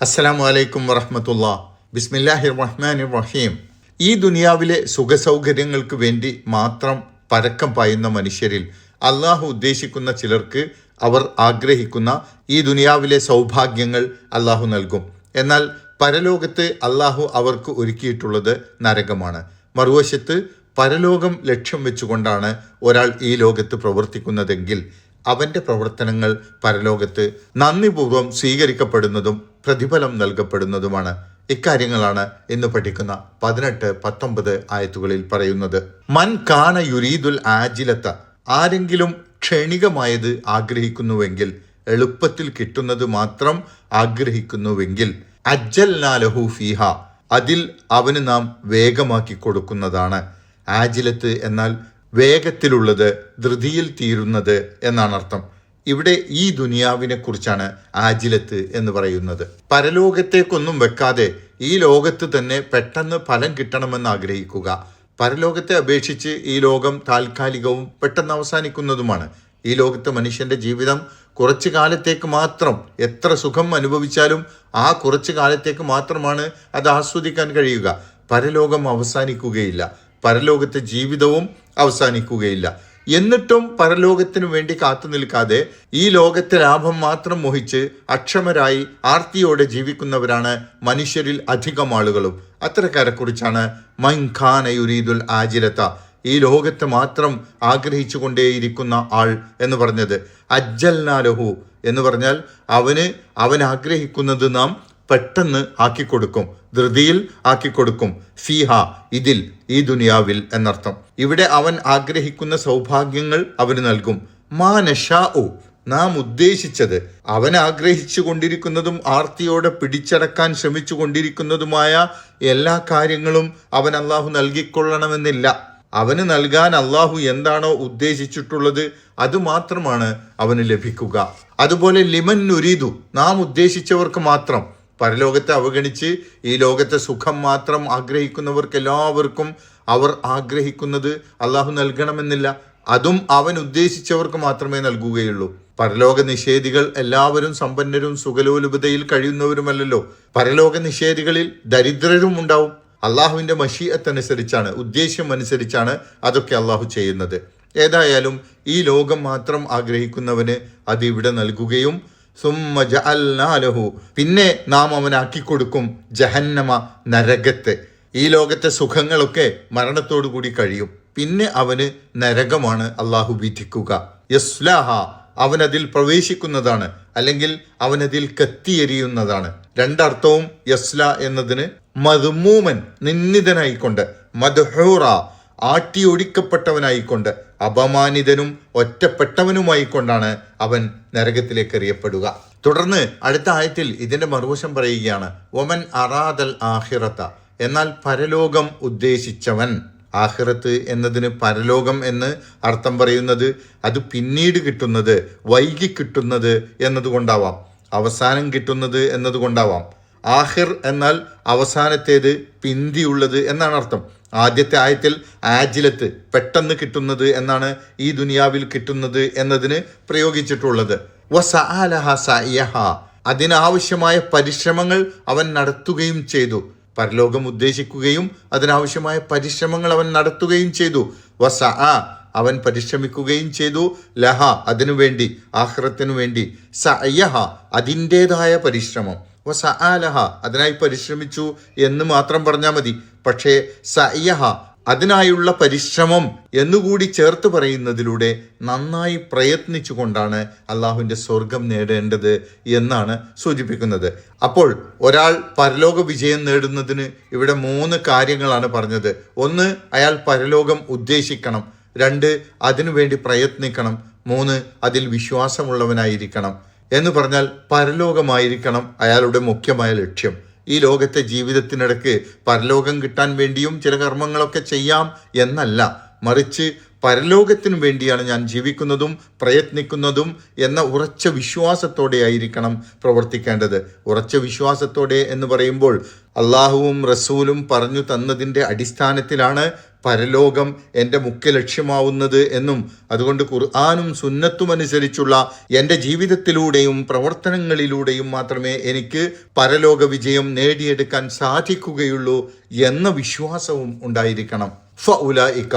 അസ്സലാമു വലൈക്കും വറഹമത്തുള്ള. ബിസ്മില്ലാഹിർ റഹ്മാൻ റഹീം ഈ ദുനിയാവിലെ സുഖസൗകര്യങ്ങൾക്ക് വേണ്ടി മാത്രം പരക്കം പായുന്ന മനുഷ്യരിൽ അള്ളാഹു ഉദ്ദേശിക്കുന്ന ചിലർക്ക് അവർ ആഗ്രഹിക്കുന്ന ഈ ദുനിയാവിലെ സൗഭാഗ്യങ്ങൾ അള്ളാഹു നൽകും. എന്നാൽ പരലോകത്ത് അള്ളാഹു അവർക്ക് ഒരുക്കിയിട്ടുള്ളത് നരകമാണ്. മറുവശത്ത് പരലോകം ലക്ഷ്യം വെച്ചുകൊണ്ടാണ് ഒരാൾ ഈ ലോകത്ത് പ്രവർത്തിക്കുന്നതെങ്കിൽ അവന്റെ പ്രവർത്തനങ്ങൾ പരലോകത്ത് നന്ദിപൂർവം സ്വീകരിക്കപ്പെടുന്നതും പ്രതിഫലം നൽകപ്പെടുന്നതുമാണ് ഇക്കാര്യങ്ങളാണ് ഇന്ന് പഠിക്കുന്ന പതിനെട്ട് പത്തൊമ്പത് ആയത്തുകളിൽ പറയുന്നത്. മൻ കാന യുരീദുൽ ആജിലത്ത. ആരെങ്കിലും ക്ഷണികമായത് ആഗ്രഹിക്കുന്നുവെങ്കിൽ എളുപ്പത്തിൽ കിട്ടുന്നത് മാത്രം ആഗ്രഹിക്കുന്നുവെങ്കിൽ അജ്ജൽ അജ്ജൽനാലഹു ഫീഹ. അതിൽ അവന് നാം വേഗമാക്കി കൊടുക്കുന്നതാണ്. ആജിലത്ത് എന്നാൽ വേഗത്തിലുള്ളത് ധൃതിയിൽ തീരുന്നത് എന്നാണ് അർത്ഥം ഇവിടെ ഈ ദുനിയാവിനെ കുറിച്ചാണ് ആജിലത്ത് എന്ന് പറയുന്നത്. പരലോകത്തേക്കൊന്നും വെക്കാതെ ഈ ലോകത്ത് തന്നെ പെട്ടെന്ന് ഫലം കിട്ടണമെന്ന് ആഗ്രഹിക്കുക. പരലോകത്തെ അപേക്ഷിച്ച് ഈ ലോകം താൽക്കാലികവും പെട്ടെന്ന് അവസാനിക്കുന്നതുമാണ്. ഈ ലോകത്തെ മനുഷ്യന്റെ ജീവിതം കുറച്ചു കാലത്തേക്ക് മാത്രം എത്ര സുഖം അനുഭവിച്ചാലും ആ കുറച്ചു കാലത്തേക്ക് മാത്രമാണ് അത് ആസ്വദിക്കാൻ കഴിയുക. പരലോകം അവസാനിക്കുകയില്ല. പരലോകത്തെ ജീവിതവും അവസാനിക്കുകയില്ല. എന്നിട്ടും പരലോകത്തിനു വേണ്ടി കാത്തു നിൽക്കാതെ ഈ ലോകത്തെ ലാഭം മാത്രം മോഹിച്ച് അക്ഷമരായി ആർത്തിയോടെ ജീവിക്കുന്നവരാണ് മനുഷ്യരിൽ അധികം ആളുകളും. അത്തരക്കാരെ കുറിച്ചാണ് മൈഖാന യുരീദുൽ ആജിലത്ത ഈ ലോകത്തെ മാത്രം ആഗ്രഹിച്ചു കൊണ്ടേയിരിക്കുന്ന ആൾ എന്ന് പറഞ്ഞത്. അജ്ജൽനാലഹു എന്ന് പറഞ്ഞാൽ അവന് അവൻ ആഗ്രഹിക്കുന്നത് നാം പെട്ടെന്ന് ആക്കിക്കൊടുക്കും. ധൃതിയിൽ ആക്കിക്കൊടുക്കും ഫീഹ ഇതിൽ ഈ ദുനിയാവിൽ എന്നർത്ഥം. ഇവിടെ അവൻ ആഗ്രഹിക്കുന്ന സൗഭാഗ്യങ്ങൾ അവന് നൽകും. മാ നഷാഉ നാം ഉദ്ദേശിച്ചത് അവൻ ആഗ്രഹിച്ചു കൊണ്ടിരിക്കുന്നതും ആർത്തിയോടെ പിടിച്ചടക്കാൻ ശ്രമിച്ചു കൊണ്ടിരിക്കുന്നതുമായ എല്ലാ കാര്യങ്ങളും അവൻ അള്ളാഹു നൽകിക്കൊള്ളണമെന്നില്ല. അവന് നൽകാൻ അള്ളാഹു എന്താണോ ഉദ്ദേശിച്ചിട്ടുള്ളത് അത് മാത്രമാണ് അവന് ലഭിക്കുക. അതുപോലെ ലിമൻ നുരീതു നാം ഉദ്ദേശിച്ചവർക്ക് മാത്രം. പരലോകത്തെ അവഗണിച്ച് ഈ ലോകത്തെ സുഖം മാത്രം ആഗ്രഹിക്കുന്നവർക്ക് എല്ലാവർക്കും അവർ ആഗ്രഹിക്കുന്നത് അള്ളാഹു നൽകണമെന്നില്ല. അതും അവൻ ഉദ്ദേശിച്ചവർക്ക് മാത്രമേ നൽകുകയുള്ളൂ. പരലോക നിഷേധികൾ എല്ലാവരും സമ്പന്നരും സുഖലോലുപതയിൽ കഴിയുന്നവരുമല്ലല്ലോ. പരലോക നിഷേധികളിൽ ദരിദ്രരും ഉണ്ടാവും. അള്ളാഹുവിന്റെ മഷീയത്തനുസരിച്ചാണ് ഉദ്ദേശം അനുസരിച്ചാണ് അതൊക്കെ അള്ളാഹു ചെയ്യുന്നത്. ഏതായാലും ഈ ലോകം മാത്രം ആഗ്രഹിക്കുന്നവന് അത് ഇവിടെ നൽകുകയും സുമ്മ പിന്നെ നാം അവനാക്കി കൊടുക്കും ജഹന്നമ നരകത്തെ. ഈ ലോകത്തെ സുഖങ്ങളൊക്കെ മരണത്തോടു കൂടി കഴിയും. പിന്നെ അവന് നരകമാണ് അള്ളാഹു വിധിക്കുക. യസ്ലാഹ അവനതിൽ പ്രവേശിക്കുന്നതാണ്. അല്ലെങ്കിൽ അവനതിൽ കത്തിയെരിയുന്നതാണ്. രണ്ടർത്ഥവും യസ്ല എന്നതിന് മധുമൂമൻ നിന്ദിതനായിക്കൊണ്ട്. മധുഹൂറ ആട്ടിയൊടിക്കപ്പെട്ടവനായിക്കൊണ്ട് അപമാനിതനും ഒറ്റപ്പെട്ടവനുമായിക്കൊണ്ടാണ് അവൻ നരകത്തിലേക്ക് എറിയപ്പെടുക തുടർന്ന് അടുത്ത ആയത്തിൽ ഇതിന്റെ മറുവശം പറയുകയാണ് ഒമൻ അറാദൽ ആഹിറത്ത എന്നാൽ പരലോകം ഉദ്ദേശിച്ചവൻ. ആഹിറത്ത് എന്നതിന് പരലോകം എന്ന് അർത്ഥം പറയുന്നത് അത് പിന്നീട് കിട്ടുന്നത് വൈകി കിട്ടുന്നത് എന്നതുകൊണ്ടാവാം അവസാനം കിട്ടുന്നത് എന്നതുകൊണ്ടാവാം. ആഹിർ എന്നാൽ അവസാനത്തേത് പിന്തിയുള്ളത് എന്നാണ് അർത്ഥം. ആദ്യത്തെ ആയത്തിൽ ആജിലത്ത് പെട്ടെന്ന് കിട്ടുന്നത് എന്നാണ് ഈ ദുനിയാവിൽ കിട്ടുന്നത് എന്നതിന് പ്രയോഗിച്ചിട്ടുള്ളത്. അതിനാവശ്യമായ പരിശ്രമങ്ങൾ അവൻ നടത്തുകയും ചെയ്തു. പരലോകം ഉദ്ദേശിക്കുകയും അതിനാവശ്യമായ പരിശ്രമങ്ങൾ അവൻ നടത്തുകയും ചെയ്തു. വസ ആ അവൻ പരിശ്രമിക്കുകയും ചെയ്തു. ലഹ. അതിനു വേണ്ടി. ആഹ്റത്തിനു വേണ്ടി. സ അയ്യഹ അതിന്റെതായ പരിശ്രമം. വസ ആ ലഹ അതിനായി പരിശ്രമിച്ചു എന്ന് മാത്രം പറഞ്ഞാൽ മതി. പക്ഷേ സയ്യഹ അതിനായുള്ള പരിശ്രമം എന്നുകൂടി ചേർത്ത് പറയുന്നതിലൂടെ നന്നായി പ്രയത്നിച്ചുകൊണ്ടാണ് അള്ളാഹുവിന്റെ സ്വർഗം നേടേണ്ടത് എന്നാണ് സൂചിപ്പിക്കുന്നത്. അപ്പോൾ ഒരാൾ പരലോക വിജയം നേടുന്നതിന് ഇവിടെ മൂന്ന് കാര്യങ്ങളാണ് പറഞ്ഞത്. ഒന്ന് അയാൾ പരലോകം ഉദ്ദേശിക്കണം. രണ്ട് അതിനുവേണ്ടി പ്രയത്നിക്കണം. മൂന്ന് അതിൽ വിശ്വാസമുള്ളവനായിരിക്കണം. എന്ന് പറഞ്ഞാൽ പരലോകമായിരിക്കണം അയാളുടെ മുഖ്യമായ ലക്ഷ്യം. ഈ ലോകത്തെ ജീവിതത്തിനിടക്ക് പരലോകം കിട്ടാൻ വേണ്ടിയും ചില കർമ്മങ്ങളൊക്കെ ചെയ്യാം എന്നല്ല. മറിച്ച് പരലോകത്തിനു വേണ്ടിയാണ് ഞാൻ ജീവിക്കുന്നതും പ്രയത്നിക്കുന്നതും എന്ന ഉറച്ച വിശ്വാസത്തോടെ ആയിരിക്കണം പ്രവർത്തിക്കേണ്ടത്. ഉറച്ച വിശ്വാസത്തോടെ എന്ന് പറയുമ്പോൾ അള്ളാഹുവും റസൂലും പറഞ്ഞു തന്നതിന്റെ അടിസ്ഥാനത്തിലാണ് പരലോകം എന്റെ മുഖ്യ ലക്ഷ്യമാവുന്നത് എന്നും അതുകൊണ്ട് ഖുർആാനും സുന്നത്തും അനുസരിച്ചുള്ള എന്റെ ജീവിതത്തിലൂടെയും പ്രവർത്തനങ്ങളിലൂടെയും മാത്രമേ എനിക്ക് പരലോക വിജയം നേടിയെടുക്കാൻ സാധിക്കുകയുള്ളൂ എന്ന വിശ്വാസവും ഉണ്ടായിരിക്കണം. ഫ ഉല ഇക്ക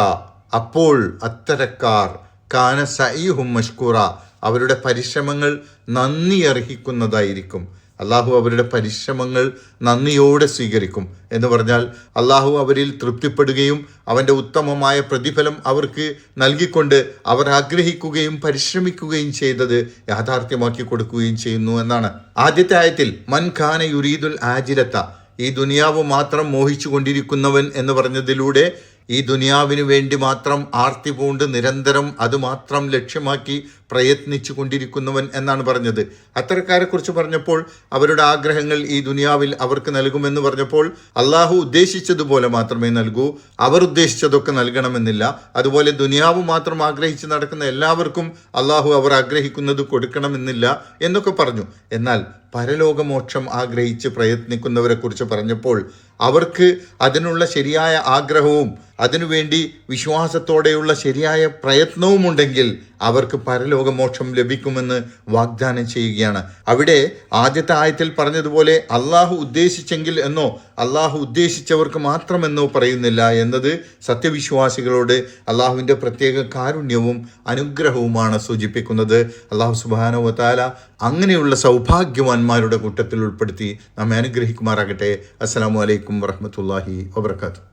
അപ്പോൾ അത്തരക്കാർ കാന സൈഹും മഷ്കൂറ അവരുടെ പരിശ്രമങ്ങൾ നന്ദി അർഹിക്കുന്നതായിരിക്കും. അള്ളാഹു അവരുടെ പരിശ്രമങ്ങൾ നന്ദിയോടെ സ്വീകരിക്കും എന്ന് പറഞ്ഞാൽ അള്ളാഹു അവരിൽ തൃപ്തിപ്പെടുകയും അവന്റെ ഉത്തമമായ പ്രതിഫലം അവർക്ക് നൽകിക്കൊണ്ട് അവർ ആഗ്രഹിക്കുകയും പരിശ്രമിക്കുകയും ചെയ്തത് യാഥാർത്ഥ്യമാക്കി കൊടുക്കുകയും ചെയ്യുന്നു എന്നാണ്. ആദ്യത്തെ ആയത്തിൽ മൻ ഖാന യുരീദുൽ ആജിലത്ത ഈ ദുനിയാവ് മാത്രം മോഹിച്ചു കൊണ്ടിരിക്കുന്നവൻ എന്ന് പറഞ്ഞതിലൂടെ ഈ ദുനിയാവിനു വേണ്ടി മാത്രം ആർത്തി പൂണ്ട് നിരന്തരം അതുമാത്രം ലക്ഷ്യമാക്കി പ്രയത്നിച്ചു കൊണ്ടിരിക്കുന്നവൻ എന്നാണ് പറഞ്ഞത്. അത്തരക്കാരെ കുറിച്ച് പറഞ്ഞപ്പോൾ അവരുടെ ആഗ്രഹങ്ങൾ ഈ ദുനിയാവിൽ അവർക്ക് നൽകുമെന്ന് പറഞ്ഞപ്പോൾ അള്ളാഹു ഉദ്ദേശിച്ചതുപോലെ മാത്രമേ നൽകൂ. അവർ ഉദ്ദേശിച്ചതൊക്കെ നൽകണമെന്നില്ല. അതുപോലെ ദുനിയാവ് മാത്രം ആഗ്രഹിച്ച് നടക്കുന്ന എല്ലാവർക്കും അള്ളാഹു അവർ ആഗ്രഹിക്കുന്നത് കൊടുക്കണമെന്നില്ല എന്നൊക്കെ പറഞ്ഞു. എന്നാൽ പരലോകമോക്ഷം ആഗ്രഹിച്ച് പ്രയത്നിക്കുന്നവരെക്കുറിച്ച് പറഞ്ഞപ്പോൾ അവർക്ക് അതിനുള്ള ശരിയായ ആഗ്രഹവും അതിനുവേണ്ടി വിശ്വാസത്തോടെയുള്ള ശരിയായ പ്രയത്നവും ഉണ്ടെങ്കിൽ അവർക്ക് പരലോകമോക്ഷം ലഭിക്കുമെന്ന് വാഗ്ദാനം ചെയ്യുകയാണ്. അവിടെ ആദ്യത്തെ ആയത്തിൽ പറഞ്ഞതുപോലെ അള്ളാഹു ഉദ്ദേശിച്ചെങ്കിൽ എന്നോ അള്ളാഹു ഉദ്ദേശിച്ചവർക്ക് മാത്രമെന്നോ പറയുന്നില്ല എന്നത് സത്യവിശ്വാസികളോട് അള്ളാഹുവിന്റെ പ്രത്യേക കാരുണ്യവും അനുഗ്രഹവുമാണ് സൂചിപ്പിക്കുന്നത്. അള്ളാഹു സുബാനുവത്താല അങ്ങനെയുള്ള സൗഭാഗ്യവാന്മാരുടെ കൂട്ടത്തിൽ ഉൾപ്പെടുത്തി നമ്മെ അനുഗ്രഹിക്കുമാറാകട്ടെ. അസ്സാം വലൈക്കും വറഹമത്തല്ലാഹി വാബർക്കാത്തു